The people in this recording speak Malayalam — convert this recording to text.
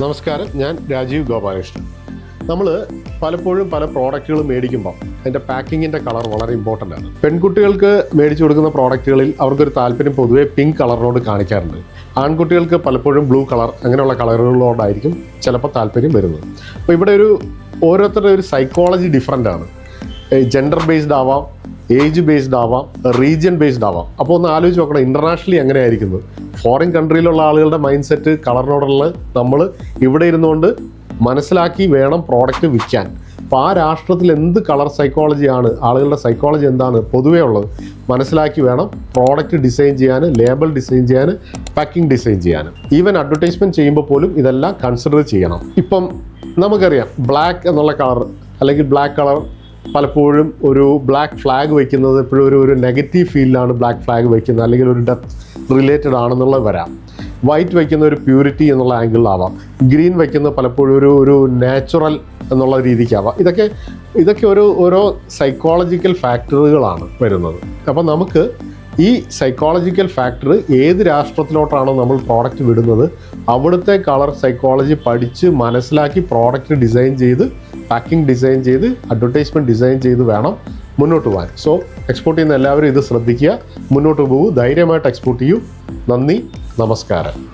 നമസ്കാരം ഞാൻ രാജീവ് ഗോപാലകൃഷ്ണൻ. നമ്മൾ പലപ്പോഴും പല പ്രോഡക്റ്റുകൾ മേടിക്കുമ്പോൾ അതിന്റെ പാക്കിങ്ങിന്റെ കളർ വളരെ ഇമ്പോർട്ടന്റ് ആണ്. പെൺകുട്ടികൾക്ക് മേടിച്ചു കൊടുക്കുന്ന പ്രോഡക്റ്റുകളിൽ അവർക്കൊരു താല്പര്യം പൊതുവേ പിങ്ക് കളറിനോട് കാണിക്കാറുണ്ട്. ആൺകുട്ടികൾക്ക് പലപ്പോഴും ബ്ലൂ കളർ അങ്ങനെയുള്ള കളറുകളോടായിരിക്കും ചിലപ്പോൾ താല്പര്യം വരുന്നത്. അപ്പോൾ ഇവിടെ ഒരു ഓരോരുത്തരുടെ ഒരു സൈക്കോളജി ഡിഫറന്റ് ആണ്. ജെൻഡർ ബേസ്ഡ് ആവാം ഏജ് ബേസ്ഡ് ആവാം റീജിയൻ ബേസ്ഡ് ആവാം. അപ്പോൾ ഒന്ന് ആലോചിച്ച് നോക്കണം ഇന്റർനാഷണലി എങ്ങനെയായിരിക്കുന്നത് ഫോറിൻ കൺട്രിയിലുള്ള ആളുകളുടെ മൈൻഡ് സെറ്റ് കളറിനോടുള്ള നമ്മൾ ഇവിടെ ഇരുന്നുകൊണ്ട് മനസ്സിലാക്കി വേണം പ്രോഡക്റ്റ് വിൽക്കാൻ. അപ്പോൾ ആ രാഷ്ട്രത്തിൽ എന്ത് കളർ സൈക്കോളജിയാണ് ആളുകളുടെ സൈക്കോളജി എന്താണ് പൊതുവേ ഉള്ളത് മനസ്സിലാക്കി വേണം പ്രോഡക്റ്റ് ഡിസൈൻ ചെയ്യാൻ ലേബൽ ഡിസൈൻ ചെയ്യാൻ പാക്കിംഗ് ഡിസൈൻ ചെയ്യാൻ ഈവൻ അഡ്വർടൈസ്മെന്റ് ചെയ്യുമ്പോൾ പോലും ഇതെല്ലാം കൺസിഡർ ചെയ്യണം. ഇപ്പം നമുക്കറിയാം ബ്ലാക്ക് എന്നുള്ള കളർ അല്ലെങ്കിൽ ബ്ലാക്ക് കളർ പലപ്പോഴും ഒരു ബ്ലാക്ക് ഫ്ലാഗ് വയ്ക്കുന്നത് എപ്പോഴും ഒരു ഒരു നെഗറ്റീവ് ഫീലിലാണ് ബ്ലാക്ക് ഫ്ലാഗ് വയ്ക്കുന്നത് അല്ലെങ്കിൽ ഒരു ഡെത്ത് റിലേറ്റഡ് ആണെന്നുള്ളത് വരാം. വൈറ്റ് വയ്ക്കുന്ന ഒരു പ്യൂരിറ്റി എന്നുള്ള ആംഗിളിലാവാം ഗ്രീൻ വയ്ക്കുന്ന പലപ്പോഴും ഒരു ഒരു നാച്ചുറൽ എന്നുള്ള രീതിക്കാവാം ഇതൊക്കെ ഇതൊക്കെ ഒരു ഓരോ സൈക്കോളജിക്കൽ ഫാക്ടറുകളാണ് വരുന്നത്. അപ്പോൾ നമുക്ക് ഈ സൈക്കോളജിക്കൽ ഫാക്ടർ ഏത് രാഷ്ട്രത്തിലോട്ടാണോ നമ്മൾ പ്രോഡക്റ്റ് വിടുന്നത് അവിടുത്തെ കളർ സൈക്കോളജി പഠിച്ച് മനസ്സിലാക്കി പ്രോഡക്റ്റ് ഡിസൈൻ ചെയ്ത് പാക്കിംഗ് ഡിസൈൻ ചെയ്ത് അഡ്വർടൈസ്മെന്റ് ഡിസൈൻ ചെയ്ത് വേണം മുന്നോട്ട് പോകാൻ. സോ എക്സ്പോർട്ട് ചെയ്യുന്ന എല്ലാവരും ഇത് ശ്രദ്ധിക്കുക. മുന്നോട്ട് പോകൂ. ധൈര്യമായിട്ട് എക്സ്പോർട്ട് ചെയ്യൂ. നന്ദി. നമസ്കാരം.